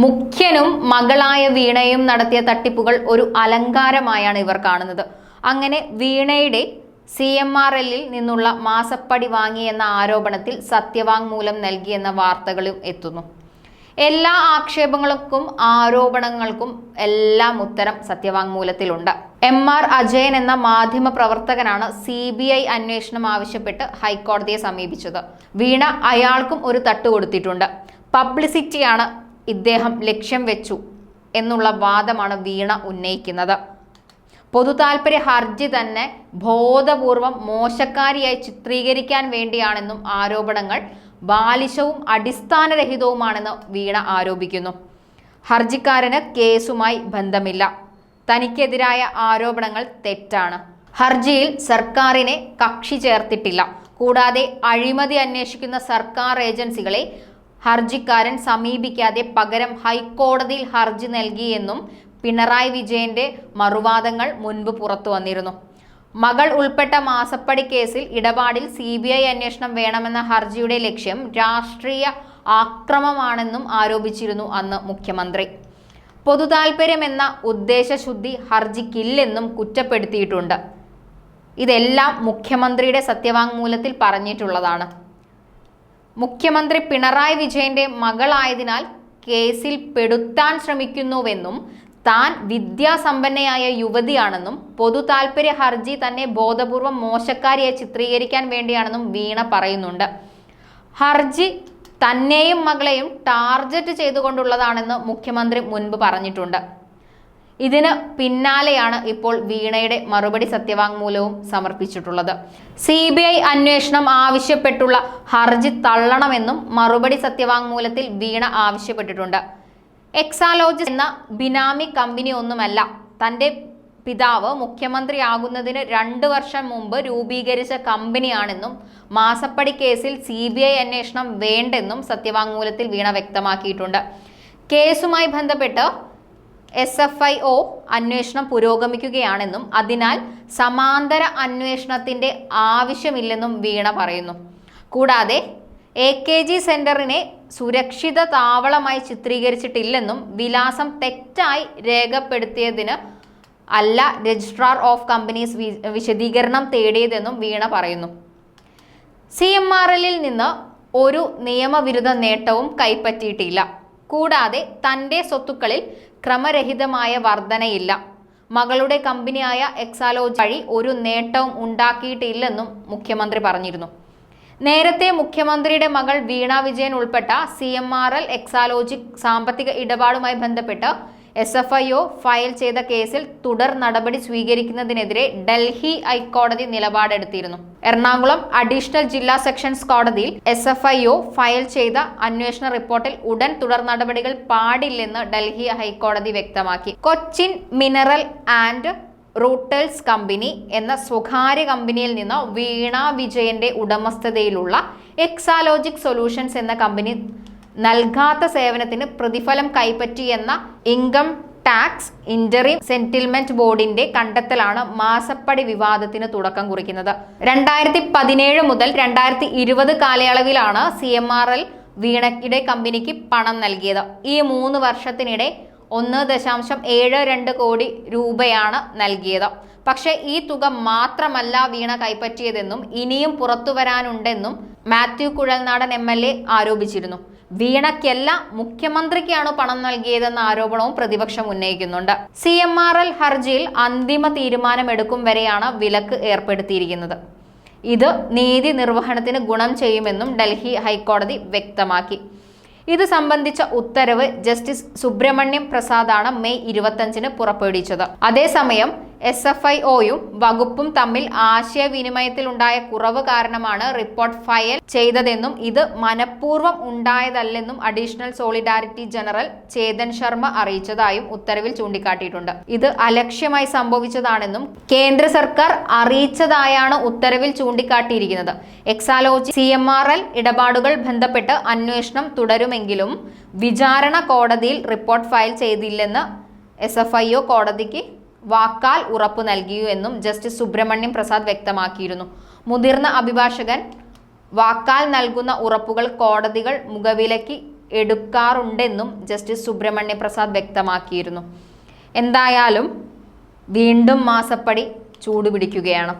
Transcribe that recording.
മുഖ്യനും മകളായ വീണയും നടത്തിയ തട്ടിപ്പുകൾ ഒരു അലങ്കാരമായാണ് ഇവർ കാണുന്നത്. അങ്ങനെ വീണയുടെ സി എം ആർ എല്ലിൽ നിന്നുള്ള മാസപ്പടി വാങ്ങിയെന്ന ആരോപണത്തിൽ സത്യവാങ്മൂലം നൽകിയെന്ന വാർത്തകളും എത്തുന്നു. എല്ലാ ആക്ഷേപങ്ങൾക്കും ആരോപണങ്ങൾക്കും എല്ലാം ഉത്തരം സത്യവാങ്മൂലത്തിലുണ്ട്. എം ആർ അജയൻ എന്ന മാധ്യമ പ്രവർത്തകനാണ് സി ബി ഐ അന്വേഷണം ആവശ്യപ്പെട്ട് ഹൈക്കോടതിയെ സമീപിച്ചത്. വീണ അയാൾക്കും ഒരു തട്ട് കൊടുത്തിട്ടുണ്ട്. പബ്ലിസിറ്റിയാണ് ഇദ്ദേഹം ലക്ഷ്യം വെച്ചു എന്നുള്ള വാദമാണ് വീണ ഉന്നയിക്കുന്നത്. പൊതുതാൽപര്യ ഹർജി തന്നെ ബോധപൂർവം മോശക്കാരിയായി ചിത്രീകരിക്കാൻ വേണ്ടിയാണെന്നും ആരോപണങ്ങൾ ബാലിശവും അടിസ്ഥാനരഹിതവുമാണെന്ന് വീണ ആരോപിക്കുന്നു. ഹർജിക്കാരന് കേസുമായി ബന്ധമില്ല. തനിക്കെതിരായ ആരോപണങ്ങൾ തെറ്റാണ്. ഹർജിയിൽ സർക്കാരിനെ കക്ഷി ചേർത്തിട്ടില്ല. കൂടാതെ അഴിമതി അന്വേഷിക്കുന്ന സർക്കാർ ഏജൻസികളെ ഹർജിക്കാരൻ സമീപിക്കാതെ പകരം ഹൈക്കോടതിയിൽ ഹർജി നൽകിയെന്നും പിണറായി വിജയന്റെ മറുവാദങ്ങൾ മുൻപ് പുറത്തു വന്നിരുന്നു. മകൾ ഉൾപ്പെട്ട മാസപ്പടി കേസിൽ ഇടപാടിൽ സി ബി ഐ അന്വേഷണം വേണമെന്ന ഹർജിയുടെ ലക്ഷ്യം രാഷ്ട്രീയ ആക്രമമാണെന്നും ആരോപിച്ചിരുന്നു അന്ന് മുഖ്യമന്ത്രി. പൊതുതാൽപര്യമെന്ന ഉദ്ദേശശുദ്ധി ഹർജിക്കില്ലെന്നും കുറ്റപ്പെടുത്തിയിട്ടുണ്ട്. ഇതെല്ലാം മുഖ്യമന്ത്രിയുടെ സത്യവാങ്മൂലത്തിൽ പറഞ്ഞിട്ടുള്ളതാണ്. മുഖ്യമന്ത്രി പിണറായി വിജയന്റെ മകളായതിനാൽ കേസിൽ പെടുത്താൻ ശ്രമിക്കുന്നുവെന്നും താൻ വിദ്യാസമ്പന്നയായ യുവതിയാണെന്നും പൊതു താൽപര്യ ഹർജി തന്നെ ബോധപൂർവം മോശക്കാരിയെ ചിത്രീകരിക്കാൻ വേണ്ടിയാണെന്നും വീണ പറയുന്നുണ്ട്. ഹർജി തന്നെയും മകളെയും ടാർഗറ്റ് ചെയ്തുകൊണ്ടുള്ളതാണെന്ന് മുഖ്യമന്ത്രി മുൻപ് പറഞ്ഞിട്ടുണ്ട്. ഇതിന് പിന്നാലെയാണ് ഇപ്പോൾ വീണയുടെ മറുപടി സത്യവാങ്മൂലവും സമർപ്പിച്ചിട്ടുള്ളത്. സി ബി ഐ അന്വേഷണം ആവശ്യപ്പെട്ടുള്ള ഹർജി തള്ളണമെന്നും മറുപടി സത്യവാങ്മൂലത്തിൽ വീണ ആവശ്യപ്പെട്ടിട്ടുണ്ട്. എക്സാലോജി എന്ന ബിനാമി കമ്പനി ഒന്നുമല്ല തന്റെ പിതാവ് മുഖ്യമന്ത്രിയാകുന്നതിന് രണ്ട് വർഷം മുമ്പ് രൂപീകരിച്ച കമ്പനിയാണെന്നും മാസപ്പടി കേസിൽ സി ബി ഐ അന്വേഷണം വേണ്ടെന്നും സത്യവാങ്മൂലത്തിൽ വീണ വ്യക്തമാക്കിയിട്ടുണ്ട്. കേസുമായി ബന്ധപ്പെട്ട് എസ് എഫ് ഐ ഒ അന്വേഷണം പുരോഗമിക്കുകയാണെന്നും അതിനാൽ സമാന്തര അന്വേഷണത്തിന്റെ ആവശ്യമില്ലെന്നും വീണ പറയുന്നു. കൂടാതെ എ കെ ജി സെന്ററിനെ സുരക്ഷിത താവളമായി ചിത്രീകരിച്ചിട്ടില്ലെന്നും വിലാസം തെറ്റായി രേഖപ്പെടുത്തിയതിന് അല്ല രജിസ്ട്രാർ ഓഫ് കമ്പനീസ് വിശദീകരണം തേടിയതെന്നും വീണ പറയുന്നു. സി എം ആർ എല്ലിൽ നിന്ന് ഒരു നിയമവിരുദ്ധ നേട്ടവും കൈപ്പറ്റിയിട്ടില്ല. കൂടാതെ തന്റെ സ്വത്തുക്കളിൽ ക്രമരഹിതമായ വർധനയില്ല. മകളുടെ കമ്പനിയായ എക്സാലോജി വഴി ഒരു നേട്ടവും ഉണ്ടാക്കിയിട്ടില്ലെന്നും മുഖ്യമന്ത്രി പറഞ്ഞിരുന്നു. നേരത്തെ മുഖ്യമന്ത്രിയുടെ മകൾ വീണ വിജയൻ ഉൾപ്പെട്ട C M R L Exalogic സാമ്പത്തിക ഇടപാടുമായി ബന്ധപ്പെട്ട് S F I O file ചെയ്ത കേസിൽ തുടർ നടപടി സ്വീകരിക്കുന്നതിനെതിരെ ഡൽഹി ഹൈക്കോടതി നിലപാടെടുത്തിരുന്നു. എറണാകുളം അഡീഷണൽ ജില്ലാ സെഷൻസ് കോടതിയിൽ S F I O file ചെയ്ത അന്വേഷണ റിപ്പോർട്ടിൽ ഉടൻ തുടർ നടപടികൾ പാടില്ലെന്ന് ഡൽഹി ഹൈക്കോടതി വ്യക്തമാക്കി. Cochin mineral and rutile company എന്ന സ്വകാര്യ കമ്പനിയിൽ നിന്ന് വീണ വിജയന്റെ ഉടമസ്ഥതയിലുള്ള എക്സാലോജിക് സൊല്യൂഷൻസ് എന്ന കമ്പനി നൽകാത്ത സേവനത്തിന് പ്രതിഫലം കൈപ്പറ്റി എന്ന ഇൻകം ടാക്സ് ഇന്ററിം സെറ്റിൽമെന്റ് ബോർഡിന്റെ കണ്ടെത്തലാണ് മാസപ്പടി വിവാദത്തിന് തുടക്കം കുറിക്കുന്നത്. രണ്ടായിരത്തി പതിനേഴ് മുതൽ രണ്ടായിരത്തി ഇരുപത് കാലയളവിലാണ് സി എം ആർ എൽ വീണയുടെ കമ്പനിക്ക് പണം നൽകിയത്. ഈ മൂന്ന് വർഷത്തിനിടെ ഒന്ന് ദശാംശം ഏഴ് രണ്ട് കോടി രൂപയാണ് നൽകിയത്. പക്ഷേ ഈ തുക മാത്രമല്ല വീണ കൈപ്പറ്റിയതെന്നും ഇനിയും പുറത്തു വരാനുണ്ടെന്നും മാത്യു കുഴൽനാടൻ എ ആരോപിച്ചിരുന്നു. വീണയ്ക്കല്ല മുഖ്യമന്ത്രിക്കാണ് പണം നൽകിയതെന്ന ആരോപണവും പ്രതിപക്ഷം ഉന്നയിക്കുന്നുണ്ട്. സി എം ആർ എൽ ഹർജിയിൽ അന്തിമ തീരുമാനമെടുക്കും വരെയാണ് വിലക്ക് ഏർപ്പെടുത്തിയിരിക്കുന്നത്. ഇത് നീതി നിർവഹണത്തിന് ഗുണം ചെയ്യുമെന്നും ഡൽഹി ഹൈക്കോടതി വ്യക്തമാക്കി. ഇത് സംബന്ധിച്ച ഉത്തരവ് ജസ്റ്റിസ് സുബ്രഹ്മണ്യം പ്രസാദാണ് മെയ് ഇരുപത്തഞ്ചിന് പുറപ്പെടുവിച്ചത്. അതേസമയം എസ് എഫ് ഐ ഒയും വകുപ്പും തമ്മിൽ ആശയവിനിമയത്തിലുണ്ടായ കുറവ് കാരണമാണ് റിപ്പോർട്ട് ഫയൽ ചെയ്തതെന്നും ഇത് മനഃപൂർവം ഉണ്ടായതല്ലെന്നും additional solidarity general Chetan Sharma അറിയിച്ചതായും ഉത്തരവിൽ ചൂണ്ടിക്കാട്ടിയിട്ടുണ്ട്. ഇത് അലക്ഷ്യമായി സംഭവിച്ചതാണെന്നും കേന്ദ്ര സർക്കാർ അറിയിച്ചതായാണ് ഉത്തരവിൽ ചൂണ്ടിക്കാട്ടിയിരിക്കുന്നത്. Exalogic C M R L ഇടപാടുകൾ ബന്ധപ്പെട്ട് അന്വേഷണം തുടരുമെങ്കിലും വിചാരണ കോടതിയിൽ റിപ്പോർട്ട് ഫയൽ ചെയ്തില്ലെന്ന് എസ് എഫ് ഐ ഒ കോടതിക്ക് വാക്കാൽ ഉറപ്പ് നൽകിയു എന്നും ജസ്റ്റിസ് സുബ്രഹ്മണ്യം പ്രസാദ് വ്യക്തമാക്കിയിരുന്നു. മുതിർന്ന അഭിഭാഷകൻ വാക്കാൽ നൽകുന്ന ഉറപ്പുകൾ കോടതികൾ മുഖവിലയ്ക്ക് എടുക്കാറുണ്ടെന്നും ജസ്റ്റിസ് സുബ്രഹ്മണ്യ പ്രസാദ് വ്യക്തമാക്കിയിരുന്നു. എന്തായാലും വീണ്ടും മാസപ്പടി ചൂടുപിടിക്കുകയാണ്.